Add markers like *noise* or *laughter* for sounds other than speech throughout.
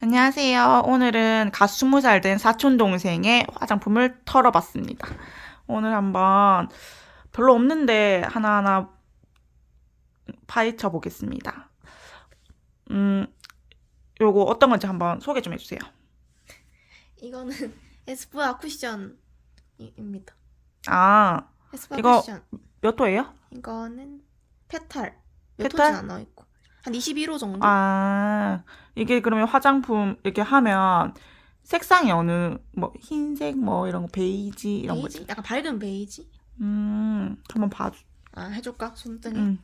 안녕하세요. 오늘은 갓 스무 살된 사촌 동생의 화장품을 털어봤습니다. 오늘 한번 별로 없는데 하나하나 파헤쳐 보겠습니다. 음, 요거 어떤 건지 한번 소개 좀 해주세요. 이거는 *laughs* 에스쁘아 쿠션입니다. 아, 에스쁘아 이거- 쿠션. 몇 호예요? 이거는 페탈. 몇 페탈? 안 나와 있고. 한 21호 정도? 아, 이게 그러면 화장품 이렇게 하면 색상이 어느, 뭐, 흰색, 뭐, 이런 거, 베이지, 이런 베이지? 거지? 약간 밝은 베이지? 음, 한번 봐줘. 아, 해줄까? 손등에. 음,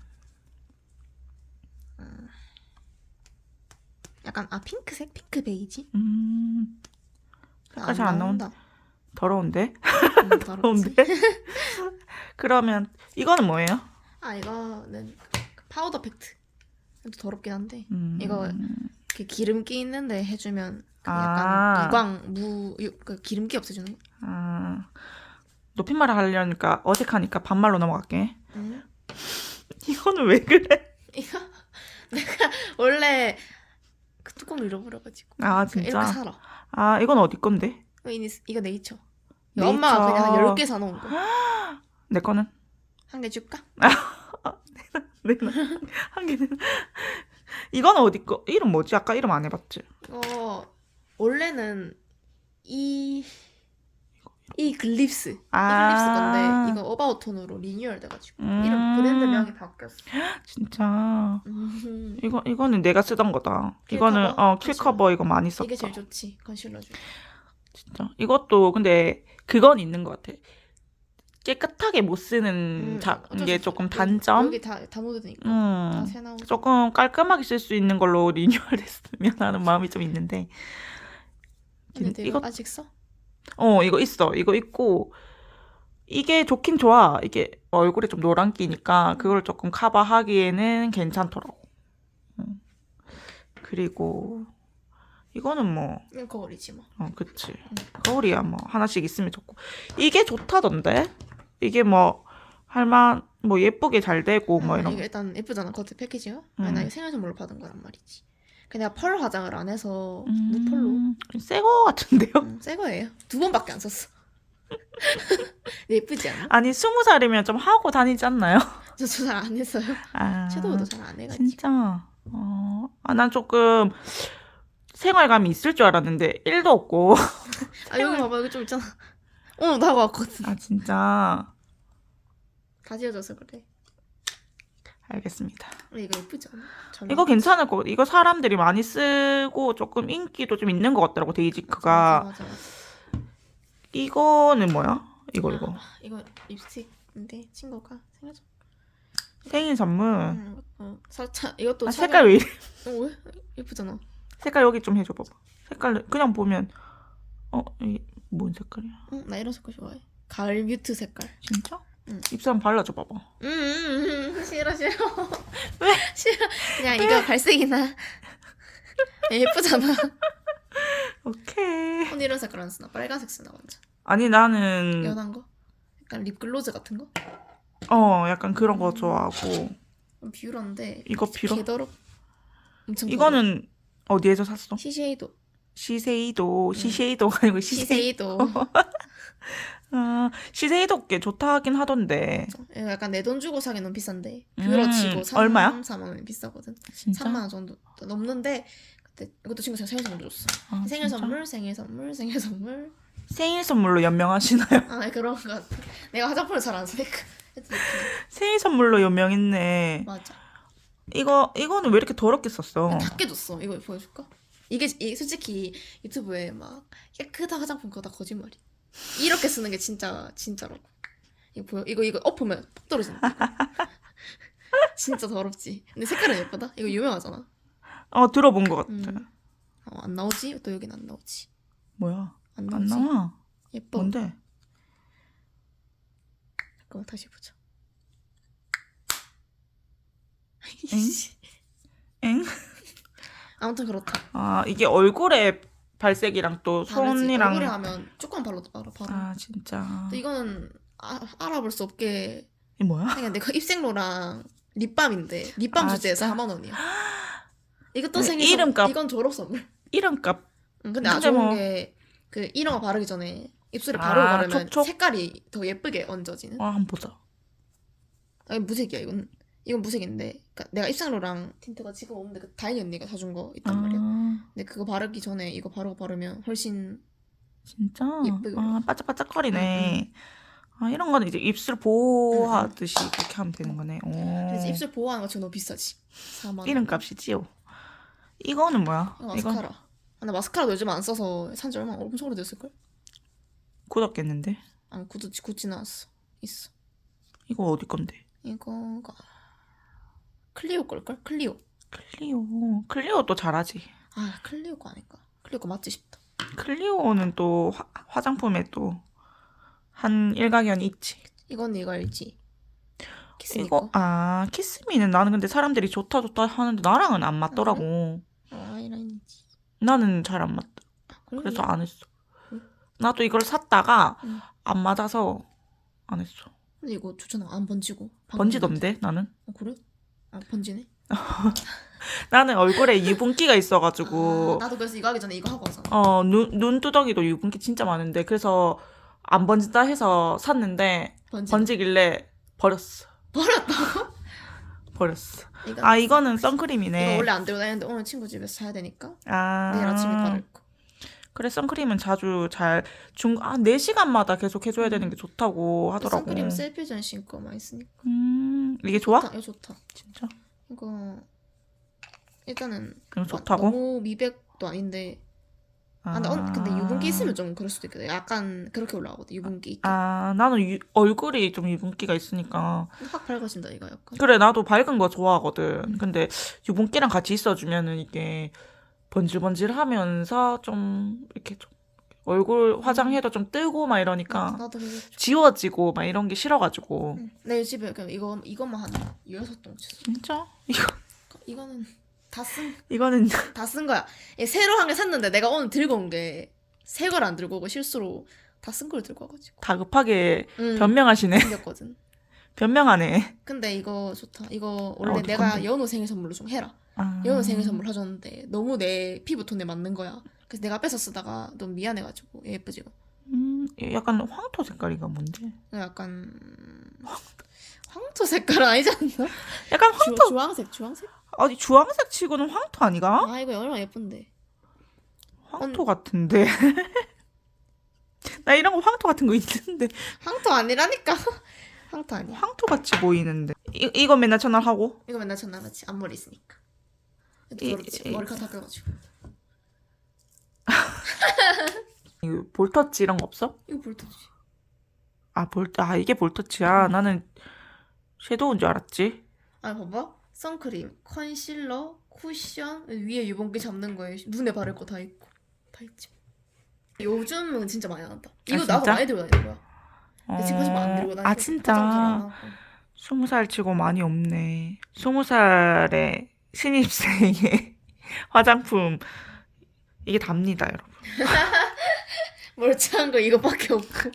약간 아 핑크색? 핑크 베이지? 음, 색깔 잘안 나온다. 더러운데? 음. *laughs* 더러운데? *laughs* 그러면 이거는 뭐예요? 아 이거는 그 파우더 팩트. 좀 더럽긴 한데 음, 이거 그 기름기 있는데 해주면 그 아. 약간 무광 무 유- 그 기름기 없애주는 거. 아, 높임말을 하려니까 어색하니까 반말로 넘어갈게. 음. *laughs* 이거는 왜 그래? 이거 *laughs* 내가 원래 그 뚜껑을 잃어버려가지고 아, 그냥 진짜? 이렇게 살아. 아, 이건 어디 건데? 이거, 이니- 이거 네이처. 네이처. 엄마가 그냥 한 10개 사놓은 거. *gasps* 내 거는? 한 개 줄까? *laughs* 네, 한 개는. 이건 어디 거? 이름 뭐지? 아까 이름 안 해봤지? 이거 원래는 이... 이 글립스. 이 아. 글립스 건데 이거 어바웃 톤으로 리뉴얼 돼가지고 음. 이름 브랜드명이 바뀌었어. 진짜. 음. 이거, 이거는 내가 쓰던 거다. 킬 이거는, 커버? 어, 킬 커버 이거 많이 썼다. 이게 제일 좋지 컨실러 중. 진짜. 이것도 근데 그건 있는 것 같아. 깨끗하게 못 쓰는 음, 자, 어쩔 게수 조금 없어. 단점? 여기 다, 다 묻으니까 음. 다새 나오고. 조금 깔끔하게 쓸 수 있는 걸로 리뉴얼했으면 *laughs* 하는 마음이 좀 있는데. 근데 이거- 아직 써? 어, 이거 있어. 이거 있고. 이게 좋긴 좋아. 이게 얼굴에 좀 노란 끼니까 그걸 조금 커버하기에는 괜찮더라고. 음. 그리고 이거는 뭐, 거울이지 뭐. 어, 그치. 거울이야 뭐 하나씩 있으면 좋고. 이게 좋다던데? 이게 뭐 할만 뭐 예쁘게 잘 되고 뭐 아, 이런. 이거 일단 예쁘잖아 겉에 패키지가. 음. 아니, 나 이거 생일 선물로 받은 거란 말이지. 내가 펄 화장을 안 해서 무펄로 음, 새거 같은데요? 음, 새 거예요. 두 번밖에 안 썼어. *laughs* 예쁘지 않아? 아니 스무 살이면 좀 하고 다니지 않나요? *laughs* 저 잘 안 했어요. 아, 섀도우도 잘 안 해가지고. 진짜. 어, 아, 난 조금 생활감이 있을 줄 알았는데 1도 없고. *laughs* 아 여기 봐봐 여기 좀 있잖아. 도 하고 왔거든. 아, 진짜. 다 지워져서 그래. 알겠습니다. 근데 이거 예쁘지 않아? 잘 이거? 괜찮을 것 같아. 이거 사람들이 많이 쓰고 조금 인기도 좀 있는 것 같더라고, 데이지크가. 맞아, 맞아, 맞아. 이거는 뭐야? 이거, 이거. 아, 이거 립스틱인데 친구가 생일 선 생일 선물. 음, 어, 살짝 이것도 아, 색깔 왜 이래? 어, 왜? 예쁘잖아. 색깔 여기 좀 해줘 봐봐. 색깔 그냥 보면 어 이게 뭔 색깔이야? 응, 나 이런 색깔 좋아해. 가을 뮤트 색깔. 진짜? 응. 입술 한번 발라줘 봐봐. 음, 음, 음, 싫어 싫어. *laughs* 왜? 싫어. 그냥 이거 갈색이나. 예쁘잖아. *laughs* 오케이. 언니 이런 색깔 안 쓰나? 빨간색 쓰나 완전. 아니 나는 연한 거? 약간 립글로즈 같은 거? 어 약간 그런 거 좋아하고 좀 비율한데. 이거 비로? 개더럽. 엄청 이거는 어디에서 샀어? 시쉐이도. 시세이도 응. 시세이도가 *laughs* 아니고 시세. 시세이도. 아 *laughs* 시세이도 꽤 좋다 하긴 하던데. 이거 약간 내 돈 주고 사기 너무 비싼데. 음, 뷰러 치고 3, 얼마야? 4만 원이 비싸거든. 진짜? 3만 원 정도 넘는데 그때 이것도 친구가 생일 선물 줬어. 아, 생일 진짜? 선물, 생일 선물, 생일 선물. 생일 선물로 연명하시나요? 아 그런 거 같아. 내가 화장품을 잘 안 쓰니까. 하여튼 *laughs* 이렇게. 생일 선물로 연명했네. 맞아. 이거 이거는 왜 이렇게 더럽게 썼어? 작게 줬어. 이거 보여줄까? 이게, 이게 솔직히 유튜브에 막 깨끗한 화장품 그거 다 거짓말이. 이렇게 쓰는 게 진짜 진짜라고. 이거 보여? 이거 이거 엎으면 폭 떨어진다. *laughs* 진짜 더럽지. 근데 색깔은 예쁘다. 이거 유명하잖아. 어 들어본 것 같아. 음. 어, 안 나오지? 또 여긴 안 나오지. 뭐야? 안 안? 나와. 예뻐. 뭔데? 잠깐만 다시 보자. 엥? *laughs* 아무튼 그렇다. 아 이게 얼굴에 발색이랑 또. 손이랑 얼굴에 하면 조금 발라도 알아 바로. 아 진짜 근데 이거는 아, 알아볼 수 없게 이 뭐야? 그냥 내가 입생로랑 립밤인데 립밤 아, 주제에서 진짜? 4만 원이야. *gasps* 이것도 네, 생일 이름값. 이건 졸업 선물. 이름값 응, 근데 아 근데 좋은 뭐- 게그 이런 거 바르기 전에 입술에 아, 바르고 바르면 촉촉? 색깔이 더 예쁘게 얹어지는. 아 한번 보자. 아니 무색이야 이건. 이건 무색인데 그러니까 내가 입상로랑 틴트가 지금 없는데 그 다인이 언니가 사준 거 있단 말이야. 아 근데 그거 바르기 전에 이거 바르고 바르면 훨씬 진짜? 예쁘게 아 반짝반짝거리네. 아 이런 거는 이제 입술 보호하듯이 그렇게 하면 되는 거네. 오. 그래서 입술 보호하는 거 지금 너무 비싸지. 4만 원. 이름값이지요. 이거는 뭐야? 이거 이건 마스카라. 아, 나 마스카라 요즘 안 써서 산지 얼마 엄청 오래됐을걸? 굳었겠는데. 안 굳지 굳지 않았어. 있어. 이거 어디 건데? 이거가 클리오 걸걸? 클리오. 클리오. 클리오도 잘하지. 아 클리오 거 아닌가? 클리오 거 맞지 싶다. 클리오는 또 화, 화장품에 또 한 일가견이 있지. 이건 이거 알지? 키스니 이거 거. 아 키스미는 나는 근데 사람들이 좋다 좋다 하는데 나랑은 안 맞더라고. 어, 아이라인이지. 나는 잘 안 맞다. 아, 그래? 그래서 안 했어. 응. 나도 이걸 샀다가 응. 안 맞아서 안 했어. 근데 이거 좋잖아. 안 번지고. 번지던데 나는. 어 그래? 아 번지네. *laughs* 나는 얼굴에 유분기가 있어가지고 아, 나도 그래서 이거 하기 전에 이거 하고 왔잖아. 어, 눈, 눈두덩이도 유분기 진짜 많은데, 그래서 안 번진다 해서 샀는데, 번지. 번지길래 버렸어. 버렸다고? 버렸어. 이거 아, 이거는 이거 선크림이네. 원래 안 들고 다니는데 오늘 친구 집에서 사야 되니까 아, 내일 아침에 바를 거. 그래, 선크림은 자주 잘, 중, 아, 4시간마다 계속 해줘야 되는 게 좋다고 하더라고. 선크림 셀피 전신 거 많이 쓰니까. 음, 이게 좋아? 좋다, 이거 좋다. 진짜? 이거 일단은 이거 막 좋다고? 너무 미백도 아닌데. 아, 근데, 어, 근데 유분기 있으면 좀 그럴 수도 있겠다. 약간 그렇게 올라가거든. 유분기 있게. 아, 나는 유- 얼굴이 좀 유분기가 있으니까. 확 밝아진다 이거 약간. 그래, 나도 밝은 거 좋아하거든. 근데 유분기랑 같이 있어주면은 이게 번질번질 하면서 좀 이렇게 좀 얼굴 화장해도 좀 뜨고 막 이러니까 나도, 나도 그게 좀. 지워지고 막 이런 게 싫어가지고. 응. 내 집에 그냥 이거 이것만 한 여섯 동 쳤어. 진짜? 이거, 이거는 다쓴다 이거는 쓴 거야. 얘 새로 한 개 샀는데 내가 오늘 들고 온 게 새 걸 안 들고 오고 실수로 다 쓴 걸 들고 와가지고. 다급하게 응. 변명하시네. 생겼거든. *laughs* 변명하네. 근데 이거 좋다. 이거 원래 어디 내가 건데? 연우 생일 선물로 좀 해라. 아. 연우 생일 선물 해줬는데 너무 내 피부 톤에 맞는 거야. 그래서 내가 뺏어 쓰다가 너무 미안해가지고 예쁘지 이거. 음, 약간 황토 색깔이가 뭔지. 약간 황토 색깔은 아니지 않나? 약간 주, 황토, 주 황색 주황색? 아니 주황색 치고는 황토 아니가? 아 이거 얼마나 예쁜데. 황토 같은데. *laughs* 나 이런 거 황토 같은 거 있는데 황토 아니라니까. *laughs* 황토 아니야. 황토 같이 보이는데. 이, 이거 맨날 전화하고 이거 맨날 전화하지 앞머리 있으니까. 이- 그렇지 이- 머리카락 다 껴가지고. 이거 볼터치 이런 거 없어? 이거 볼터치. 아, 볼, 아, 이게 볼터치야. 나는 섀도우인 줄 알았지. 아 봐봐 선크림, 컨실러, 쿠션 위에 유분기 잡는 거에 눈에 바를 거 다 있고 다 있지. 요즘은 진짜 많이 나온다. 이거 아, 나도 진짜? 많이 들고 다니는 거야. 근데 지금 안 들고 다니고. 아, 화장 잘안 진짜. 하고. 스무 살 치고 많이 없네. 스무 살에 신입생의 *laughs* 화장품. 이게 답니다, 여러분. *laughs* 멀쩡한 거 이거밖에 없고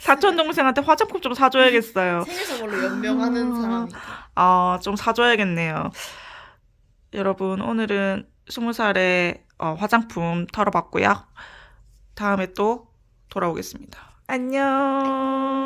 사촌 동생한테 화장품 좀 사줘야겠어요. *laughs* 생일 선물로 연명하는 아. 사람이니까. 아, 좀 사줘야겠네요. 여러분, 오늘은 스무 살에 어, 화장품 털어봤고요. 다음에 또 돌아오겠습니다. 안녕.